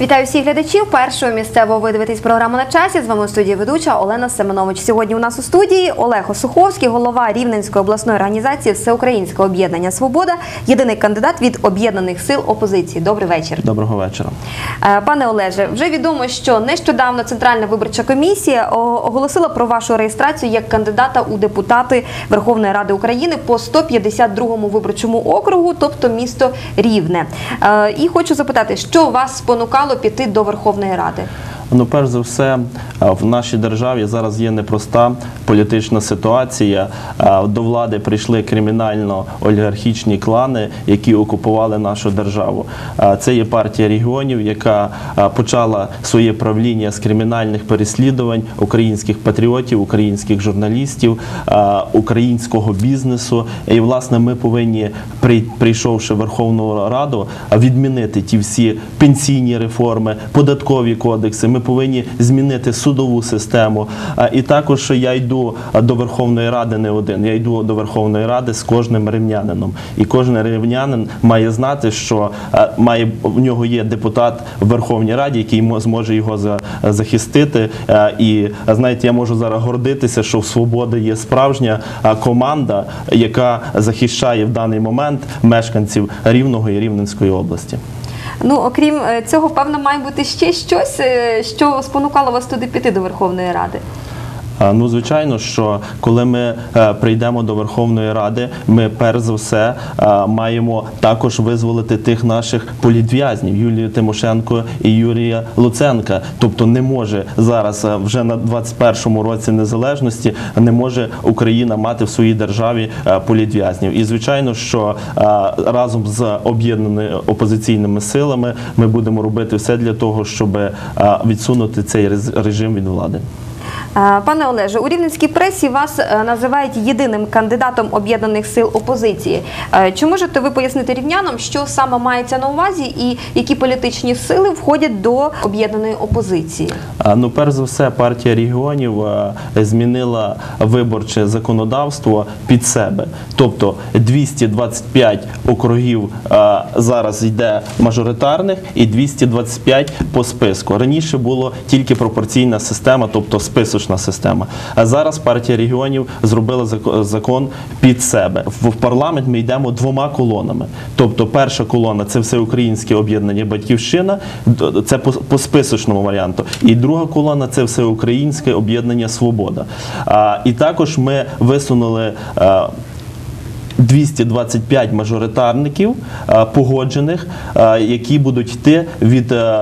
Вітаю всіх глядачів першого місцевого ви дивитесь програму на часі. З вами у студії ведуча Олена Семенович. Сьогодні у нас у студії Олег Осуховський, голова Рівненської обласної організації Всеукраїнського об'єднання Свобода, єдиний кандидат від об'єднаних сил опозиції. Добрий вечір. Доброго вечора. Е, Пане Олеже, вже відомо, що нещодавно Центральна виборча комісія оголосила про вашу реєстрацію як кандидата у депутати Верховної Ради України по 152-му виборчому округу, тобто місто Рівне. Е, І хочу запитати, що вас спонукало піти до Верховної Ради? Ну, перш за все, е, в нашій державі зараз є непроста політична ситуація. Е, До влади прийшли кримінально-олігархічні клани, які окупували нашу державу. Е, Це є партія регіонів, яка почала своє правління з кримінальних переслідувань українських патріотів, українських журналістів, українського бізнесу. І власне ми повинні, прийшовши в Верховну Раду, відмінити ті всі пенсійні реформи, податкові кодекси. Ми повинні змінити судову систему. І також я йду до Верховної Ради не один. Я йду до Верховної Ради з кожним рівнянином. І кожен рівнянин має знати, що має в нього є депутат в Верховній Раді, який мо- зможе його захистити. І знаєте, я можу зараз гордитися, що в свободи є справжня команда, яка захищає в даний момент мешканців Рівного і Рівненської області. Ну, окрім е, цього, певно, має бути ще щось, е, що спонукало вас туди піти до Верховної Ради. Ну, звичайно, що коли ми е, прийдемо до Верховної Ради, ми перш за все е, маємо також визволити тих наших політв'язнів Юлію Тимошенко і Юрія Луценка. Тобто не може зараз е, вже на 21-му році незалежності не може Україна мати в своїй державі політв'язнів. І звичайно, що разом з об'єднаними опозиційними силами ми будемо робити все для того, щоб відсунути цей режим від влади. Е, Пане Олеже, у рівненській пресі вас е, називають єдиним кандидатом об'єднаних сил опозиції. Е, Чи можете ви пояснити рівнянам, що саме мається на увазі, і які політичні сили входять до об'єднаної опозиції? Ну, перш за все, партія регіонів змінила виборче законодавство під себе. Тобто 225 округів зараз йде мажоритарних і 225 по списку. Раніше було тільки пропорційна система, тобто списочна система. А зараз партія регіонів зробила зак- закон під себе. В парламент ми йдемо двома колонами. Тобто, перша колона це всеукраїнське об'єднання Батьківщина, це по, списочному варіанту. І друга колона це всеукраїнське об'єднання Свобода. І також ми висунули. А, 225 мажоритарників е, погоджених, е, які будуть йти від, е,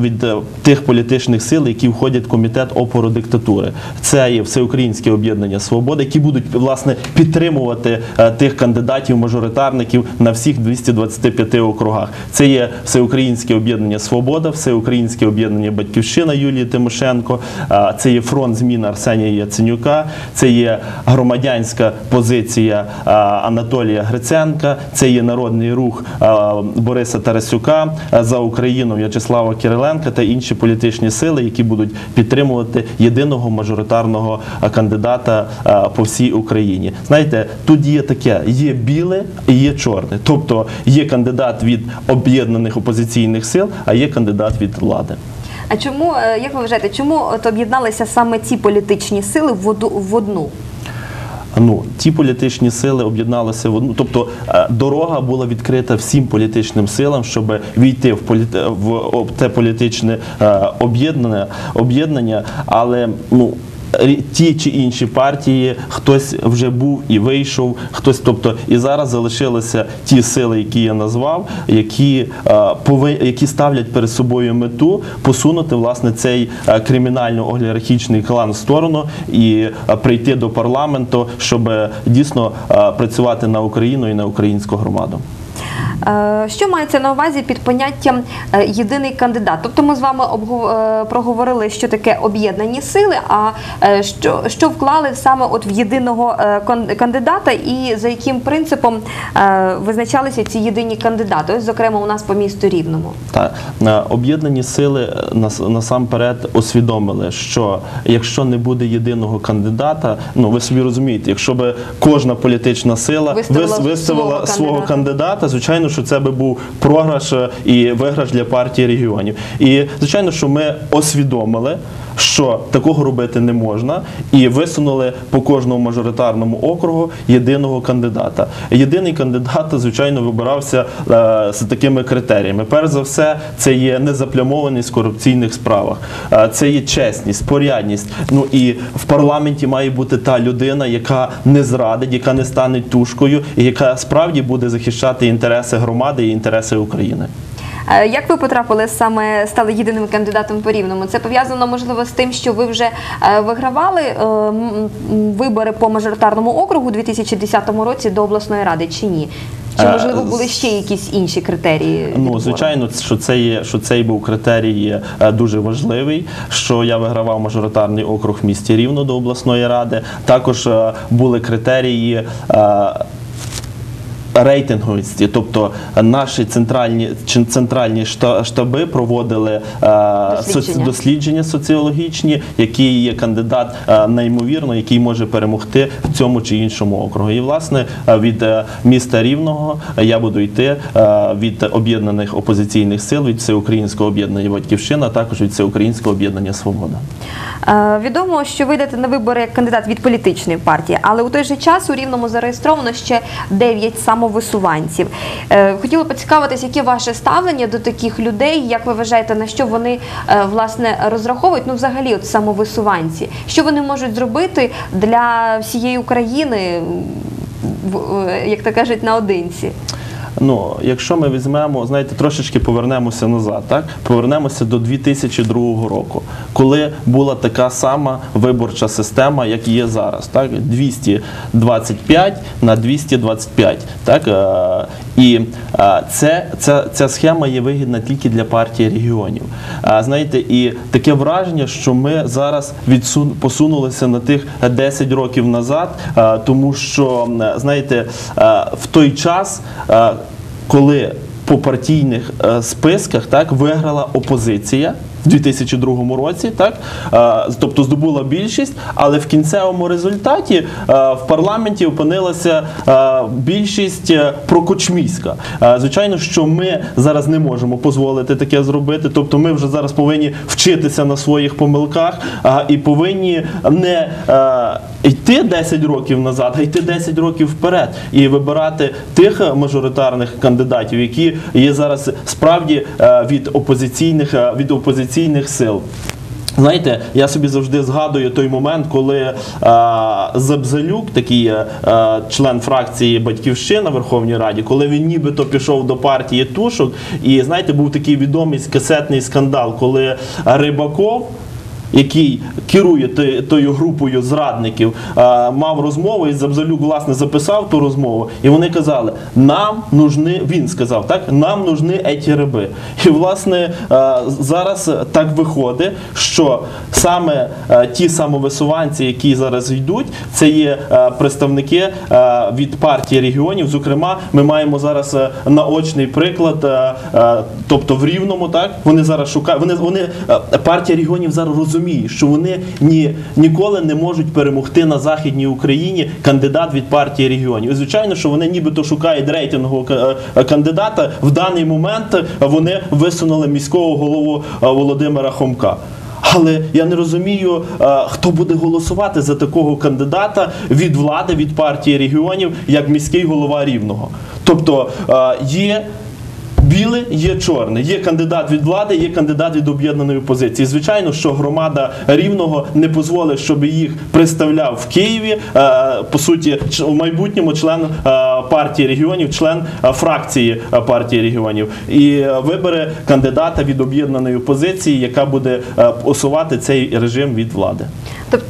від тих політичних сил, які входять в комітет опору диктатури. Це є всеукраїнське об'єднання свободи, які будуть власне підтримувати тих кандидатів-мажоритарників на всіх 225 округах. Це є всеукраїнське об'єднання Свобода, всеукраїнське об'єднання Батьківщина Юлії Тимошенко, це є фронт змін Арсенія Яценюка, це є громадянська позиція Анатолія Гриценка, це є народний рух е, Бориса Тарасюка е, за Україну В'ячеслава Кириленка та інші політичні сили, які будуть підтримувати єдиного мажоритарного е, кандидата по всій Україні. Знаєте, тут є таке: є біле і є чорне. Тобто є кандидат від об'єднаних опозиційних сил, а є кандидат від влади. А чому, як ви вважаєте, чому от об'єдналися саме ці політичні сили в одну? Ну, ті політичні сили об'єдналися в. Тобто е, дорога була відкрита всім політичним силам, щоб війти в політ... в те політичне е, об'єднання, об'єднання, але ну. Ті чи інші партії, хтось вже був і вийшов, хтось, тобто, і зараз залишилися ті сили, які я назвав, які е, які ставлять перед собою мету посунути власне цей е, кримінально-олігархічний клан в сторону і е, прийти до парламенту, щоб дійсно працювати на Україну і на українську громаду. Е, Що мається на увазі під поняттям е, єдиний кандидат? Тобто ми з вами е, проговорили, що таке об'єднані сили, а що, що вклали саме от в єдиного кандидата і за яким принципом визначалися ці єдині кандидати? Ось, зокрема, у нас по місту Рівному. Так, об'єднані сили нас- насамперед усвідомили, що якщо не буде єдиного кандидата, ну ви собі розумієте, якщо б кожна політична сила Виставила виставила свого свого кандидата, звичайно, звичайно, що це би був програш е, і виграш для партії регіонів. І звичайно, що ми освідомили, що такого робити не можна, і висунули по кожному мажоритарному округу єдиного кандидата. Єдиний кандидат, звичайно, вибирався е, з такими критеріями. Перш за все, це є незаплямованість в корупційних справах, Е, це є чесність, порядність. Ну і в парламенті має бути та людина, яка не зрадить, яка не стане тушкою, і яка справді буде захищати інтереси громади і інтереси України. Е, Як ви потрапили саме стали єдиним кандидатом по рівному? Це пов'язано можливо з тим, що ви вже е, вигравали е, вибори по мажоритарному округу у 2010 році до обласної ради чи ні? Чи можливо були ще якісь інші критерії? Ну, звичайно, що це є, що цей був критерій дуже важливий. Що я вигравав мажоритарний округ в місті Рівно до обласної ради. Також були критерії. Рейтинговості, тобто наші центральні центральні шта- штаби проводили е, Дослідження. дослідження соціологічні, який є кандидат е, неймовірно, який може перемогти в цьому чи іншому округу. І власне е, від міста Рівного я буду йти від об'єднаних опозиційних сил, від всеукраїнського об'єднання Батьківщина, також від всеукраїнського об'єднання Свобода. Відомо, що ви йдете на вибори як кандидат від політичної партії, але у той же час у Рівному зареєстровано ще 9 самовисуванців. Е, Хотіла поцікавитись, яке ваше ставлення до таких людей, як ви вважаєте, на що вони е, власне розраховують? Ну, взагалі, от самовисуванці, що вони можуть зробити для всієї України, е, як то кажуть, наодинці? Ну, якщо ми візьмемо, знаєте, трошечки повернемося назад, так повернемося до 2002 року, коли була така сама виборча система, як є зараз, так 225 на 225, так е, і е, це ця, ця схема є вигідна тільки для партії регіонів. Знаєте, і таке враження, що ми зараз відсун посунулися на тих 10 років назад, е, тому що знаєте, в той час. Коли по партійних е, списках так виграла опозиція. В 2002 році, так е, тобто здобула більшість, але в кінцевому результаті е, в парламенті опинилася е, більшість прокочміська. Звичайно, що ми зараз не можемо дозволити таке зробити. Тобто, ми вже зараз повинні вчитися на своїх помилках і повинні не йти 10 років назад, а йти 10 років вперед і вибирати тих мажоритарних кандидатів, які є зараз справді від опозиційних від опозиційних сил. Знаєте, я собі завжди згадую той момент, коли е, Забзелюк, такий е, е, член фракції Батьківщина в Верховній Раді, коли він нібито пішов до партії Тушок, і знаєте, був такий відомий касетний скандал, коли Рибаков який керує тою групою зрадників, мав розмову і Забзалюк власне записав ту розмову, і вони казали: нам нужны, він сказав, так нам нужны еті риби. І власне зараз так виходить, що саме ті самовисуванці, які зараз йдуть, це є представники від партії регіонів. Зокрема, ми маємо зараз наочний приклад, тобто в Рівному, так вони зараз шукають. Вони вони партія регіонів зараз розуміє, що вони ні ніколи не можуть перемогти на західній Україні кандидат від партії регіонів. І звичайно, що вони нібито шукають рейтингового е, кандидата. В даний момент вони висунули міського голову е, Володимира Хомка. Але я не розумію, е, хто буде голосувати за такого кандидата від влади, від партії регіонів, як міський голова рівного. Тобто є. Біле є чорне, є кандидат від влади, є кандидат від об'єднаної опозиції. Звичайно, що громада рівного не дозволить, щоб їх представляв в Києві. е, По суті, в майбутньому член е, партії регіонів, член е, фракції партії регіонів, і вибере кандидата від об'єднаної опозиції, яка буде усувати цей режим від влади. Тобто